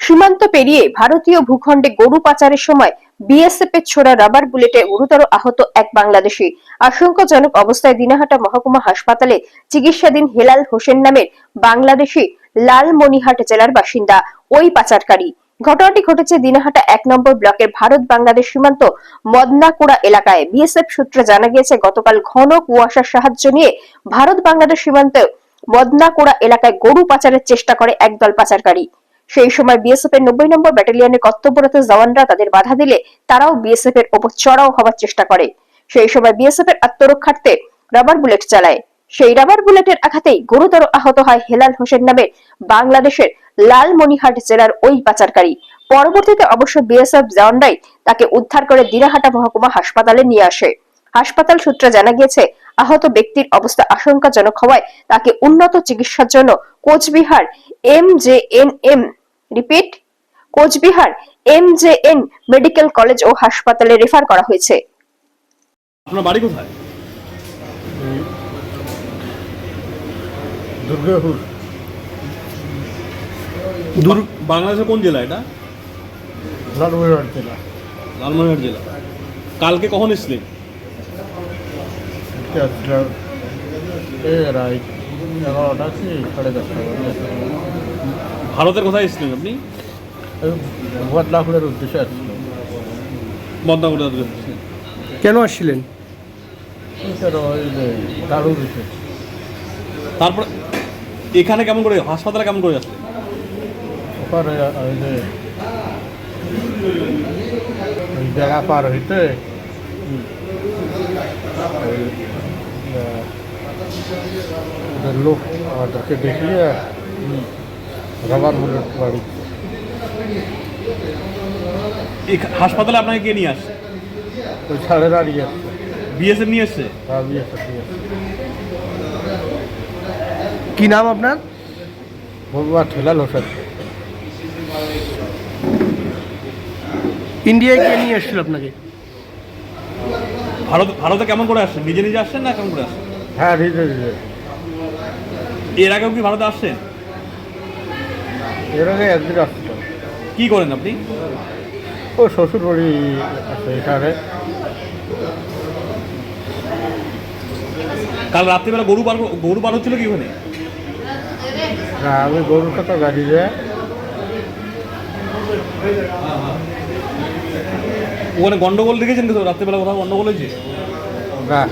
সীমান্ত পেরিয়ে ভারতীয় ভূখণ্ডে গরু পাচারের সময় বিএসএফ এর ছোড়া রাবার বুলেটে গুরুতর আহত এক বাংলাদেশি। আশঙ্কাজনক অবস্থায় দিনাহাটা মহকুমা হাসপাতালে চিকিৎসাধীন হেলাল হোসেন নামের বাংলাদেশি লালমনিহাট জেলার বাসিন্দা, ওই পাচারকারী। ঘটনাটি ঘটেছে দিনাহাটা এক নম্বর ব্লকের ভারত বাংলাদেশ সীমান্ত মদনাকুড়া এলাকায়। বিএসএফ সূত্রে জানা গিয়েছে, গতকাল ঘন কুয়াশার সাহায্য নিয়ে ভারত বাংলাদেশ সীমান্তে মদনাকুড়া এলাকায় গরু পাচারের চেষ্টা করে একদল পাচারকারী। সেই সময় বিএসএফ এর নব্বই নম্বর ব্যাটালিয়নের কর্তব্যরত জওয়ানরা তাদের বাধা দিলে তারাও বিএসএফ এর ওপর চড়াও হওয়ার চেষ্টা করে। সেই সময় বিএসএফ এর আত্মরক্ষার্থে রাবার বুলেট চালায়। সেই রাবার বুলেটের আঘাতেই গুরুতর আহত হয় হেলাল হোসেন নামের বাংলাদেশের লালমনিহাট জেলার ওই পাচারকারী। পরবর্তীতে অবশ্য বিএসএফ জওয়ানরাই তাকে উদ্ধার করে দিনাহাটা মহকুমা হাসপাতালে নিয়ে আসে। হাসপাতাল সূত্রে জানা গিয়েছে, আহত ব্যক্তির অবস্থা আশঙ্কাজনক হওয়ায় তাকে উন্নত চিকিৎসার জন্য Coochbehar M J N M repeat Coochbehar M J N medical college ও হাসপাতালে রেফার করা হয়েছে। আপনার বাড়ি কোথায়? দুর্গাপুর। দূর বাংলাদেশের কোন জেলা এটা? লালমনিরহাট জেলা। লালমনিরহাট জেলা। কালকে কখন রাত এগারোটা কি? সাড়ে দশটা। ভারতের কোথায় এসছিলেন আপনি? বদলাপুরের উদ্দেশ্যে আসছিল বদনাগুড়া কেন আসছিলেন? তারপর এখানে কেমন করে হাসপাতালে কেমন করে আসলেন ওখানে জায়গা পার হইতে লোক আমাদেরকে দেখিয়ে রাবার বুলেট বাড়ি। এই হাসপাতালে আপনাকে কে নিয়ে আসছে? ওই ছাড়ে দাঁড়িয়ে আসছে। বিএসএফ নিয়ে এসছে? আমি একটা দিয়ে আসছে কি নাম আপনার? বলবা ঠেলাল হোসেন ইন্ডিয়ায় কে নিয়ে এসেছিল আপনাকে? ভারত ভারতে কেমন করে আসছেন? নিজে নিজে আসছেন না কেমন করে আসছেন? হ্যাঁ নিজে নিজে। এর আগেও কি ভারতে আসছেন? এর আগে একদিন আসছিল কি করেন আপনি? ও শ্বশুর বাড়ি আছে এখানে। কাল রাত্রিবেলা গরু পার গরু পার হচ্ছিল কি ওখানে? না আমি গরুর কথা গাড়ি যায় ওখানে গন্ডগোল দেখেছেন তো রাত্রিবেলা কোথাও গন্ডগোল হয়েছে? না।